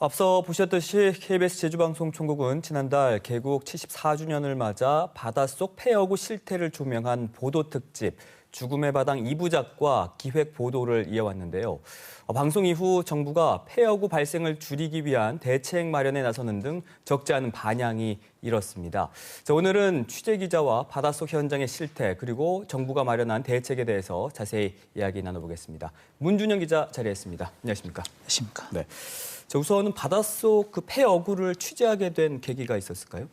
앞서 보셨듯이 KBS 제주방송 총국은 지난달 개국 74주년을 맞아 바닷속 폐어구 실태를 조명한 보도 특집 죽음의 바당 2부작과 기획 보도를 이어왔는데요. 어, 방송 이후 정부가 폐어구 발생을 줄이기 위한 대책 마련에 나서는 등 적지 않은 반향이 일었습니다. 자, 오늘은 취재 기자와 바닷속 현장의 실태 그리고 정부가 마련한 대책에 대해서 자세히 이야기 나눠보겠습니다. 문준영 기자 자리했습니다. 안녕하십니까? 십니까? 네. 자, 우선은 바닷속 그 폐어구를 취재하게 된 계기가 있었을까요?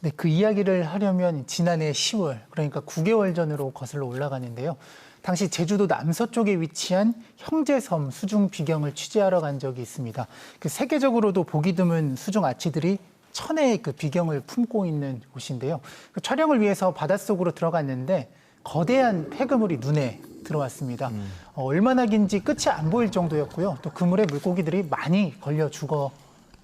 네, 그 이야기를 하려면 지난해 10월, 그러니까 9개월 전으로 거슬러 올라가는데요. 당시 제주도 남서쪽에 위치한 형제섬 수중 비경을 취재하러 간 적이 있습니다. 그 세계적으로도 보기 드문 수중 아치들이 천혜의 그 비경을 품고 있는 곳인데요. 그 촬영을 위해서 바닷속으로 들어갔는데 거대한 폐그물이 눈에 들어왔습니다. 어, 얼마나 긴지 끝이 안 보일 정도였고요. 또 그물에 물고기들이 많이 걸려 죽어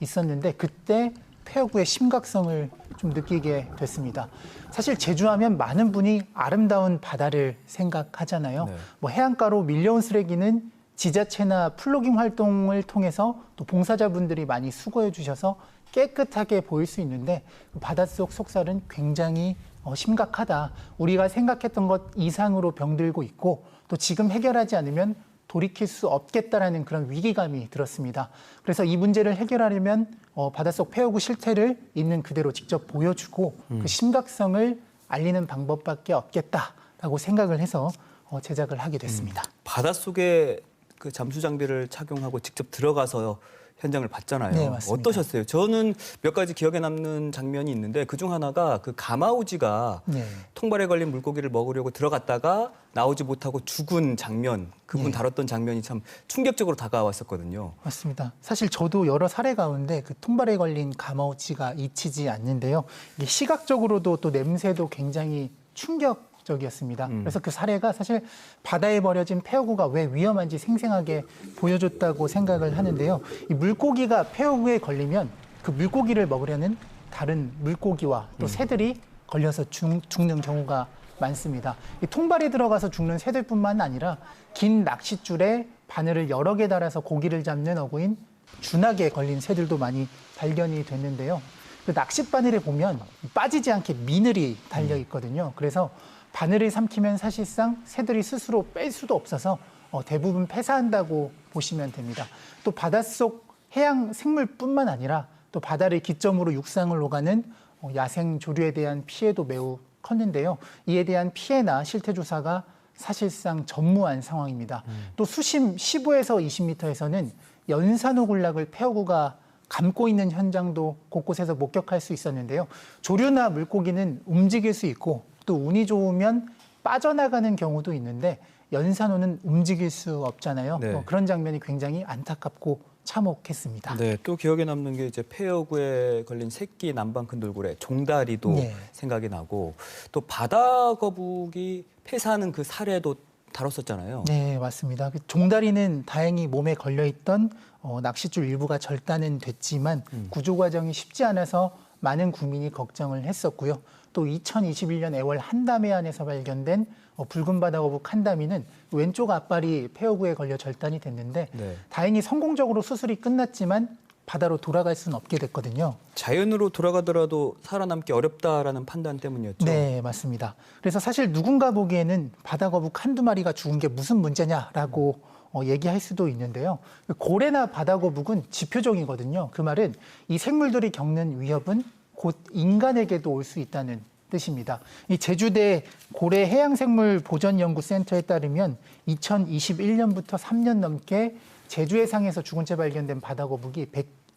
있었는데 그때 폐허구의 심각성을 좀 느끼게 됐습니다. 사실 제주하면 많은 분이 아름다운 바다를 생각하잖아요. 네. 뭐 해안가로 밀려온 쓰레기는 지자체나 플로깅 활동을 통해서 또 봉사자분들이 많이 수거해 주셔서 깨끗하게 보일 수 있는데 바닷속 속살은 굉장히 어, 심각하다. 우리가 생각했던 것 이상으로 병들고 있고 또 지금 해결하지 않으면 돌이킬 수 없겠다라는 그런 위기감이 들었습니다. 그래서 이 문제를 해결하려면 어, 바닷속 폐허구 실태를 있는 그대로 직접 보여주고 그 심각성을 알리는 방법밖에 없겠다라고 생각을 해서 어, 제작을 하게 됐습니다. 바닷속에 그 잠수 장비를 착용하고 직접 들어가서 현장을 봤잖아요. 네, 맞습니다. 어떠셨어요? 저는 몇 가지 기억에 남는 장면이 있는데 그중 하나가 그 가마우지가 네. 통발에 걸린 물고기를 먹으려고 들어갔다가 나오지 못하고 죽은 장면, 그분 네. 다뤘던 장면이 참 충격적으로 다가왔었거든요. 맞습니다. 사실 저도 여러 사례 가운데 그 통발에 걸린 가마우치가 잊히지 않는데요. 시각적으로도 또 냄새도 굉장히 충격 적이었습니다. 그래서 그 사례가 사실 바다에 버려진 폐어구가 왜 위험한지 생생하게 보여줬다고 생각을 하는데요. 이 물고기가 폐어구에 걸리면 그 물고기를 먹으려는 다른 물고기와 또 새들이 걸려서 죽, 죽는 경우가 많습니다. 이 통발이 들어가서 죽는 새들뿐만 아니라 긴 낚싯줄에 바늘을 여러 개 달아서 고기를 잡는 어구인 준하게 걸린 새들도 많이 발견이 됐는데요. 그 낚싯 바늘에 보면 빠지지 않게 미늘이 달려 있거든요. 그래서 바늘을 삼키면 사실상 새들이 스스로 뺄 수도 없어서 어, 대부분 폐사한다고 보시면 됩니다. 또 바닷속 해양 생물뿐만 아니라 또 바다를 기점으로 육상을 오가는 어, 야생 조류에 대한 피해도 매우 컸는데요. 이에 대한 피해나 실태 조사가 사실상 전무한 상황입니다. 또 수심 15에서 20m에서는 연산호 군락을 폐허구가 감고 있는 현장도 곳곳에서 목격할 수 있었는데요. 조류나 물고기는 움직일 수 있고 또 운이 좋으면 빠져나가는 경우도 있는데 연산호는 움직일 수 없잖아요. 네. 어, 그런 장면이 굉장히 안타깝고 참혹했습니다. 네, 또 기억에 남는 게 이제 폐어구에 걸린 새끼 남방 큰 돌고래 종다리도 네. 생각이 나고 또 바다 거북이 폐사하는 그 사례도 다뤘었잖아요. 네, 맞습니다. 그 종다리는 다행히 몸에 걸려있던 어, 낚싯줄 일부가 절단은 됐지만 구조 과정이 쉽지 않아서 많은 국민이 걱정을 했었고요. 또 2021년 5월 한담해 안에서 발견된 어, 붉은 바다 거북 한담이는 왼쪽 앞발이 폐허구에 걸려 절단이 됐는데 네. 다행히 성공적으로 수술이 끝났지만 바다로 돌아갈 수는 없게 됐거든요. 자연으로 돌아가더라도 살아남기 어렵다라는 판단 때문이었죠. 네, 맞습니다. 그래서 사실 누군가 보기에는 바다 거북 한두 마리가 죽은 게 무슨 문제냐라고 어, 얘기할 수도 있는데요. 고래나 바다거북은 지표적이거든요. 그 말은 이 생물들이 겪는 위협은 곧 인간에게도 올 수 있다는 뜻입니다. 이 제주대 고래 해양생물 보전연구센터에 따르면 2021년부터 3년 넘게 제주 해상에서 죽은 채 발견된 바다거북이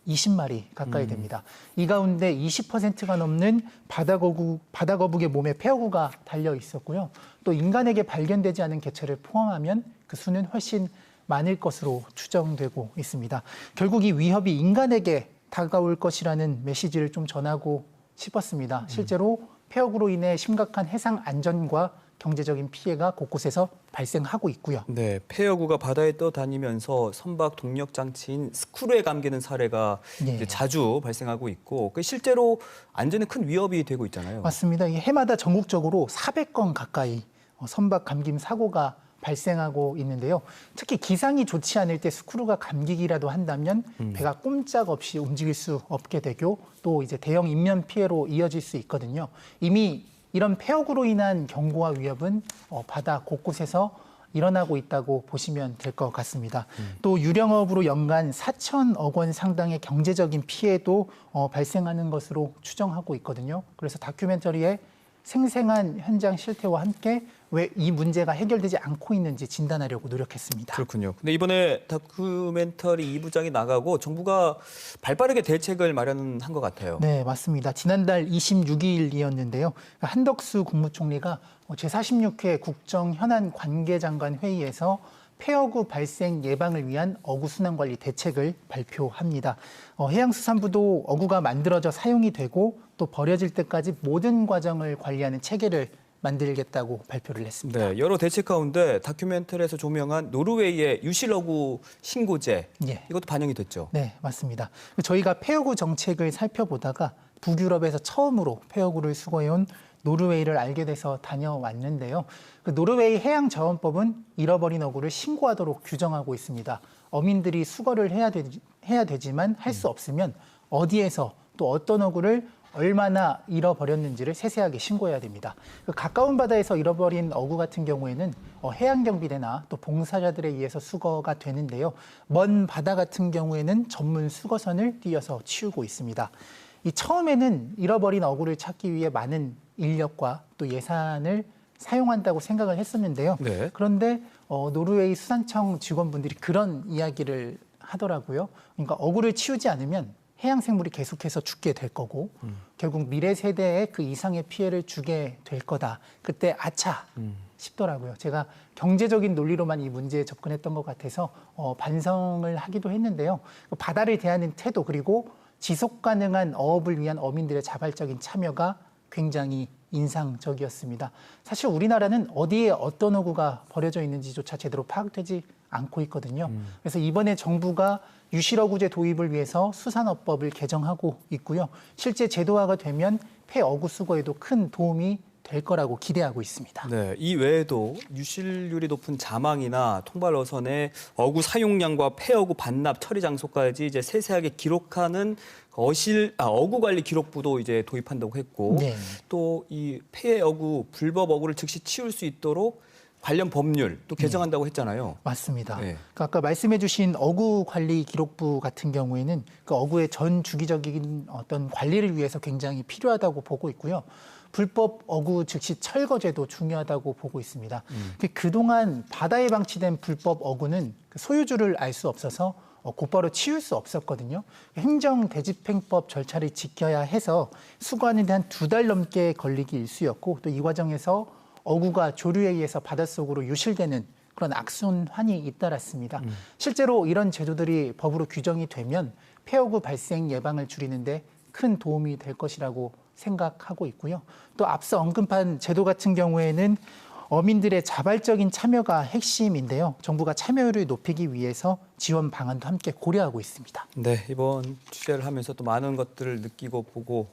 120마리 가까이 됩니다. 이 가운데 20%가 넘는 바다거북, 바다거북의 몸에 폐어구가 달려 있었고요. 또 인간에게 발견되지 않은 개체를 포함하면 그 수는 훨씬 많을 것으로 추정되고 있습니다. 결국 이 위협이 인간에게 다가올 것이라는 메시지를 좀 전하고 싶었습니다. 실제로 폐역으로 인해 심각한 해상 안전과 경제적인 피해가 곳곳에서 발생하고 있고요. 네, 폐여구가 바다에 떠다니면서 선박 동력 장치인 스크루에 감기는 사례가 네. 이제 자주 발생하고 있고 그 실제로 안전에 큰 위협이 되고 있잖아요. 맞습니다. 이 해마다 전국적으로 400건 가까이 어, 선박 감김 사고가 발생하고 있는데요. 특히 기상이 좋지 않을 때 스크루가 감기기라도 한다면 배가 꼼짝없이 움직일 수 없게 되고 또 이제 대형 인면 피해로 이어질 수 있거든요. 이미 이런 폐역으로 인한 경고와 위협은 어, 바다 곳곳에서 일어나고 있다고 보시면 될 것 같습니다. 또 유령업으로 연간 4천억 원 상당의 경제적인 피해도 어, 발생하는 것으로 추정하고 있거든요. 그래서 다큐멘터리에 생생한 현장 실태와 함께 왜 이 문제가 해결되지 않고 있는지 진단하려고 노력했습니다. 그렇군요. 근데 이번에 다큐멘터리 2부작이 나가고 정부가 발빠르게 대책을 마련한 것 같아요. 네, 맞습니다. 지난달 26일이었는데요. 한덕수 국무총리가 제46회 국정 현안 관계장관 회의에서 폐어구 발생 예방을 위한 어구 순환 관리 대책을 발표합니다. 어, 해양수산부도 어구가 만들어져 사용이 되고 또 버려질 때까지 모든 과정을 관리하는 체계를 만들겠다고 발표를 했습니다. 네, 여러 대책 가운데 다큐멘터리에서 조명한 노르웨이의 유실어구 신고제 예. 이것도 반영이 됐죠. 네, 맞습니다. 저희가 폐허구 정책을 살펴보다가 북유럽에서 처음으로 폐허구를 수거해온 노르웨이를 알게 돼서 다녀왔는데요. 그 노르웨이 해양자원법은 잃어버린 어구를 신고하도록 규정하고 있습니다. 어민들이 수거를 해야, 되, 해야 되지만 할 수 없으면 어디에서 또 어떤 어구를 얼마나 잃어버렸는지를 세세하게 신고해야 됩니다. 그 가까운 바다에서 잃어버린 어구 같은 경우에는 어, 해양경비대나 또 봉사자들에 의해서 수거가 되는데요. 먼 바다 같은 경우에는 전문 수거선을 띄어서 치우고 있습니다. 이 처음에는 잃어버린 어구를 찾기 위해 많은 인력과 또 예산을 사용한다고 생각을 했었는데요. 네. 그런데 어, 노르웨이 수산청 직원분들이 그런 이야기를 하더라고요. 그러니까 어구를 치우지 않으면 해양 생물이 계속해서 죽게 될 거고 결국 미래 세대에 그 이상의 피해를 주게 될 거다. 그때 아차 싶더라고요. 제가 경제적인 논리로만 이 문제에 접근했던 것 같아서 어, 반성을 하기도 했는데요. 그 바다를 대하는 태도 그리고 지속 가능한 어업을 위한 어민들의 자발적인 참여가 굉장히 인상적이었습니다. 사실 우리나라는 어디에 어떤 어구가 버려져 있는지조차 제대로 파악되지 않고 있거든요. 그래서 이번에 정부가 유실어구제 도입을 위해서 수산업법을 개정하고 있고요. 실제 제도화가 되면 폐어구 수거에도 큰 도움이 될 거라고 기대하고 있습니다. 네, 이 외에도 유실률이 높은 자망이나 통발 어선의 어구 사용량과 폐어구 반납 처리 장소까지 이제 세세하게 기록하는 어실 아, 어구 관리 기록부도 이제 도입한다고 했고 네. 또이 폐 어구 불법 어구를 즉시 치울 수 있도록 관련 법률 또 개정한다고 했잖아요. 맞습니다. 네. 그 아까 말씀해주신 어구 관리 기록부 같은 경우에는 그 어구의 전 주기적인 어떤 관리를 위해서 굉장히 필요하다고 보고 있고요. 불법 어구 즉시 철거제도 중요하다고 보고 있습니다. 그 그동안 바다에 방치된 불법 어구는 그 소유주를 알 수 없어서 어, 곧바로 치울 수 없었거든요. 행정 대집행법 절차를 지켜야 해서 수거하는 데 한 두 달 넘게 걸리기 일쑤였고 또 이 과정에서 어구가 조류에 의해서 바닷속으로 유실되는 그런 악순환이 잇따랐습니다. 실제로 이런 제도들이 법으로 규정이 되면 폐어구 발생 예방을 줄이는데 큰 도움이 될 것이라고 생각하고 있고요. 또 앞서 언급한 제도 같은 경우에는 어민들의 자발적인 참여가 핵심인데요. 정부가 참여율을 높이기 위해서 지원 방안도 함께 고려하고 있습니다. 네, 이번 취재를 하면서 또 많은 것들을 느끼고 보고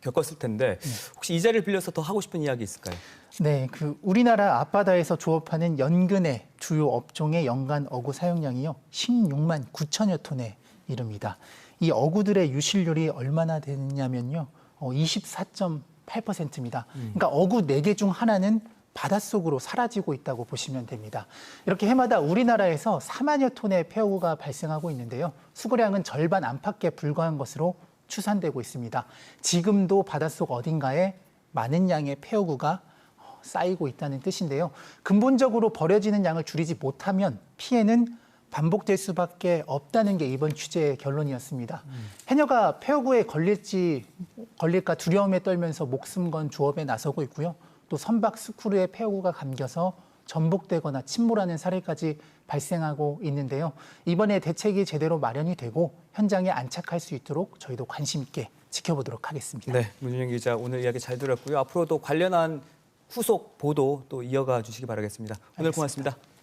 겪었을 텐데 혹시 이 자리를 빌려서 더 하고 싶은 이야기 있을까요? 네, 그 우리나라 앞바다에서 조업하는 연근의 주요 업종의 연간 어구 사용량이요 16만 9천여 톤에 이릅니다. 이 어구들의 유실률이 얼마나 되느냐면요 어, 24.8%입니다. 그러니까 어구 4개 중 하나는 바닷속으로 사라지고 있다고 보시면 됩니다. 이렇게 해마다 우리나라에서 4만여 톤의 폐어구가 발생하고 있는데요. 수거량은 절반 안팎에 불과한 것으로 추산되고 있습니다. 지금도 바닷속 어딘가에 많은 양의 폐어구가 쌓이고 있다는 뜻인데요. 근본적으로 버려지는 양을 줄이지 못하면 피해는 반복될 수밖에 없다는 게 이번 취재의 결론이었습니다. 해녀가 폐어구에 걸릴지 걸릴까 두려움에 떨면서 목숨 건 조업에 나서고 있고요. 또 선박 스크루에 폐어구가 감겨서 전복되거나 침몰하는 사례까지 발생하고 있는데요. 이번에 대책이 제대로 마련이 되고 현장에 안착할 수 있도록 저희도 관심 있게 지켜보도록 하겠습니다. 네, 문준영 기자 오늘 이야기 잘 들었고요. 앞으로도 관련한 후속 보도 또 이어가 주시기 바라겠습니다. 오늘 알겠습니다. 고맙습니다.